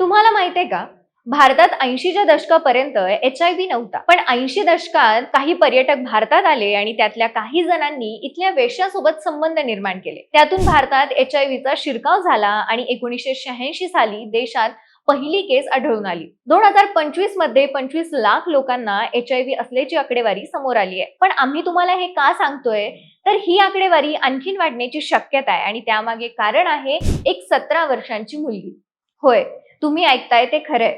तुम्हाला माहितीये का? भारतात ऐंशीच्या दशकापर्यंत एच आय व्ही नव्हता. पण ऐंशी दशकात काही पर्यटक भारतात आले आणि त्यातल्या काही जणांनी इथल्या वेश्यासोबत संबंध निर्माण केले. त्यातून भारतात एच आय व्हीचा शिरकाव झाला आणि एकोणीसशे शहाऐंशी साली देशात पहिली केस आढळून आली. दोन हजार पंचवीसमध्ये पंचवीस लाख लोकांना एच आय व्ही असल्याची आकडेवारी समोर आली आहे. पण आम्ही तुम्हाला हे का सांगतोय? तर ही आकडेवारी आणखीन वाढण्याची शक्यता आहे आणि त्यामागे कारण आहे एक सतरा वर्षांची मुलगी. होय. तुम्ही ऐकताय ते खरंय.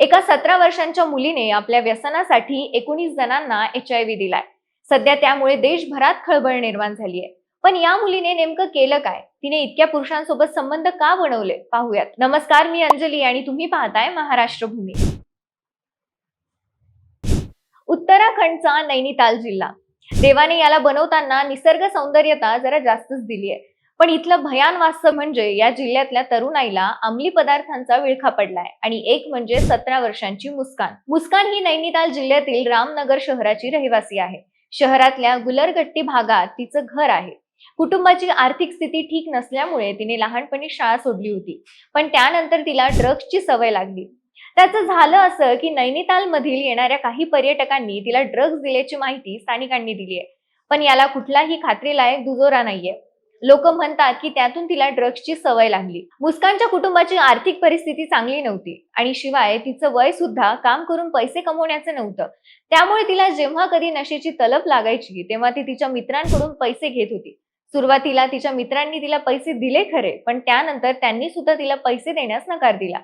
एका सतरा वर्षांच्या मुलीने आपल्या व्यसनासाठी एकोणीस जणांना एच आय व्ही दिलाय. सध्या त्यामुळे देशभरात खळबळ निर्माण झाली आहे पण या मुलीने नेमकं केलं काय? तिने इतक्या पुरुषांसोबत संबंध का बनवले? पाहूयात. नमस्कार मी अंजली आणि तुम्ही पाहताय महाराष्ट्र भूमी उत्तराखंडचा नैनिताल जिल्हा. देवाने याला बनवताना निसर्ग सौंदर्यता जरा जास्तच दिली आहे पण इथलं भयान वास्तव म्हणजे या जिल्ह्यातल्या तरुणाईला अंमली पदार्थांचा विळखा पडलाय. आणि एक म्हणजे सतरा वर्षांची मुस्कान. मुस्कान ही नैनिताल जिल्ह्यातील रामनगर शहराची रहिवासी आहे. शहरातल्या गुलरगट्टी भागात तिचं घर आहे. कुटुंबाची आर्थिक स्थिती ठीक नसल्यामुळे तिने लहानपणी शाळा सोडली होती. पण त्यानंतर तिला ड्रग्सची सवय लागली. त्याचं झालं असं की नैनिताल मधील येणाऱ्या काही पर्यटकांनी तिला ड्रग्ज दिल्याची माहिती स्थानिकांनी दिली आहे पण याला कुठलाही खात्रीलायक दुजोरा नाहीये. लोक म्हणतात की त्यातून तिला ड्रग्सची सवय लागली. मुस्कानच्या कुटुंबाची आर्थिक परिस्थिती चांगली नव्हती. आणि शिवाय तिचं वय सुद्धा काम करून पैसे कमवण्याचं नव्हतं. त्यामुळे तिला जेव्हा कधी नशेची तलप लागायची तेव्हा ती तिच्या मित्रांकडून पैसे घेत होती. सुरुवातीला तिच्या मित्रांनी तिला पैसे दिले खरे पण त्यानंतर त्यांनी सुद्धा तिला पैसे देण्यास नकार दिला.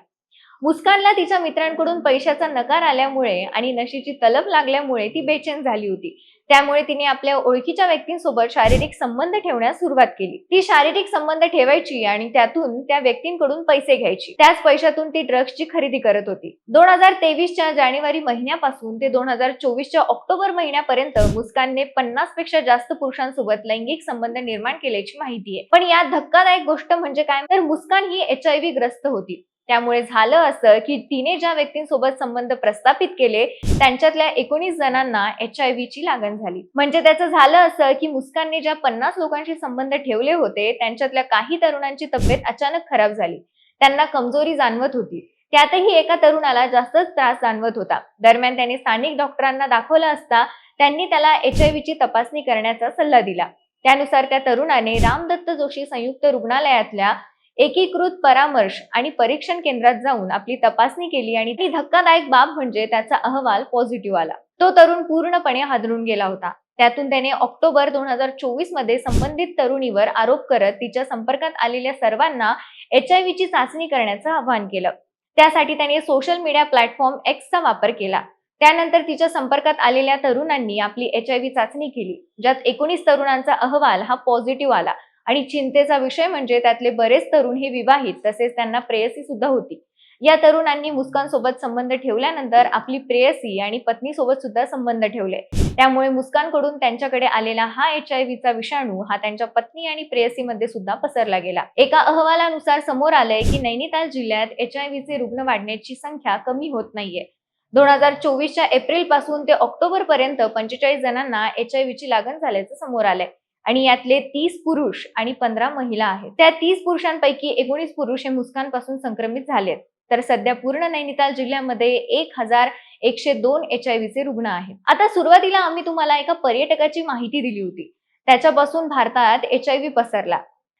मुस्कानला तिच्या मित्रांकडून पैशाचा नकार आल्यामुळे आणि नशेची तलप लागल्यामुळे ती बेचैन झाली होती. त्यामुळे तिने आपल्या ओळखीच्या व्यक्तींसोबत शारीरिक संबंध ठेवण्यास सुरुवात केली. ती शारीरिक संबंध ठेवायची आणि त्यातून त्या व्यक्तींकडून पैसे घ्यायची. त्याच पैशातून ती ड्रग्सची खरेदी करत होती. दोन हजार तेवीसच्या जानेवारी महिन्यापासून ते दोन हजार चोवीसच्या ऑक्टोबर महिन्यापर्यंत मुस्कानने पन्नासपेक्षा जास्त पुरुषांसोबत लैंगिक संबंध निर्माण केल्याची माहिती आहे. पण यात धक्कादायक गोष्ट म्हणजे काय? तर मुस्कान ही एच आय ग्रस्त होती. त्यामुळे झालं असं की तिने ज्या व्यक्तींसोबत संबंध प्रस्थापित केले त्यांच्यातल्या एकोणीस जणांना एच आय व्ही ची लागण झाली. म्हणजे त्याचं झालं असं की मुस्कानने ज्या पन्नास लोकांशी संबंध ठेवले होते त्यांच्यातल्या काही तरुणांची तब्येत अचानक खराब झाली. त्यांना कमजोरी जाणवत होती. त्यातही एका तरुणाला जास्तच त्रास जाणवत होता. दरम्यान त्यांनी स्थानिक डॉक्टरांना दाखवलं असता त्यांनी त्याला एच आय व्हीची तपासणी करण्याचा सल्ला दिला. त्यानुसार त्या तरुणाने रामदत्त जोशी संयुक्त रुग्णालयातल्या एकीकृत परामर्श आणि परीक्षण केंद्रात जाऊन आपली तपासणी केली आणि ती धक्कादायक बाब म्हणजे त्याचा अहवाल पॉझिटिव्ह आला. तो तरुण पूर्णपणे हादरून गेला होता. त्यातून त्याने ऑक्टोबर दोन हजार चोवीसमध्ये संबंधित तरुणीवर आरोप करत तिच्या संपर्कात आलेल्या सर्वांना एच आय व्हीची चाचणी करण्याचं आवाहन केलं. त्यासाठी त्याने सोशल मीडिया प्लॅटफॉर्म एक्सचा वापर केला. त्यानंतर तिच्या संपर्कात आलेल्या तरुणांनी आपली एच आय व्ही चाचणी केली ज्यात एकोणीस तरुणांचा अहवाल हा पॉझिटिव्ह आला. आणि चिंतेचा विषय म्हणजे त्यातले बरेच तरुण हे विवाहित तसेच त्यांना प्रेयसी सुद्धा होती. या तरुणांनी मुस्कान सोबत संबंध ठेवल्यानंतर आपली प्रेयसी आणि पत्नी सोबत सुद्धा संबंध ठेवले. त्यामुळे मुस्कानकडून त्यांच्याकडे आलेला हा एच आय व्हीचा विषाणू हा त्यांच्या पत्नी आणि प्रेयसीमध्ये सुद्धा पसरला गेला. एका अहवालानुसार समोर आलंय की नैनिताल जिल्ह्यात एच आय व्हीचे रुग्ण वाढण्याची संख्या कमी होत नाहीये. दोन हजार चोवीसच्या एप्रिलपासून ते ऑक्टोबर पर्यंत पंचेचाळीस जणांना एच आय व्हीची लागण झाल्याचं समोर आलंय. आणि यातले तीस पुरुष आणि पंधरा महिला आहेत. त्या तीस पुरुषांपैकी एकोणीस पुरुष हे मुस्कानपासून संक्रमित झालेत. तर सध्या पूर्ण नैनिताल जिल्ह्यामध्ये एक हजार एकशे दोन एच आय व्हीचे रुग्ण आहेत. आता सुरुवातीला आम्ही तुम्हाला एका पर्यटकाची माहिती दिली होती. त्याच्यापासून भारतात एच आय व्ही पसरला.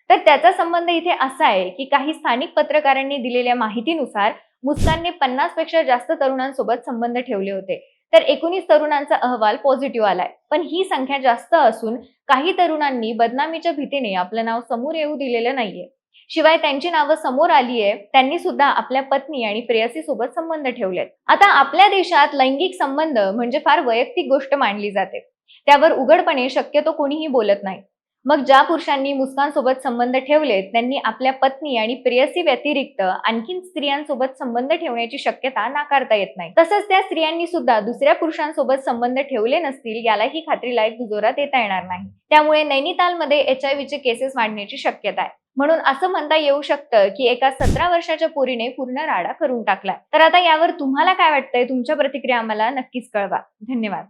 तर त्याचा संबंध इथे असा आहे की काही स्थानिक पत्रकारांनी दिलेल्या माहितीनुसार मुस्कानने पन्नासपेक्षा जास्त तरुणांसोबत संबंध ठेवले होते. तर एकोणीस तरुणांचा अहवाल पॉझिटिव्ह आलाय. पण ही संख्या जास्त असून काही तरुणांनी बदनामीच्या भीतीने आपलं नाव समोर येऊ दिलेलं नाहीये. शिवाय त्यांची नावं समोर आली आहे त्यांनी सुद्धा आपल्या पत्नी आणि प्रेयसी सोबत संबंध ठेवलेत. आता आपल्या देशात लैंगिक संबंध म्हणजे फार वैयक्तिक गोष्ट मानली जाते. त्यावर उघडपणे शक्यतो कोणीही बोलत नाही. मग ज्या पुरुषांनी मुस्कानसोबत संबंध ठेवलेत त्यांनी आपल्या पत्नी आणि प्रेयसी व्यतिरिक्त आणखीन स्त्रियांसोबत संबंध ठेवण्याची शक्यता नाकारता येत नाही. तसंच त्या स्त्रियांनी सुद्धा दुसऱ्या पुरुषांसोबत संबंध ठेवले नसतील यालाही खात्रीलायक दुजोरा देता येणार नाही. त्यामुळे नैनितालमध्ये एच आय व्हीचे केसेस वाढण्याची शक्यता आहे. म्हणून असं म्हणता येऊ शकतं की एका सतरा वर्षाच्या पोरीने पूर्ण राडा करून टाकलाय. तर आता यावर तुम्हाला काय वाटतंय? तुमच्या प्रतिक्रिया आम्हाला नक्कीच कळवा. धन्यवाद.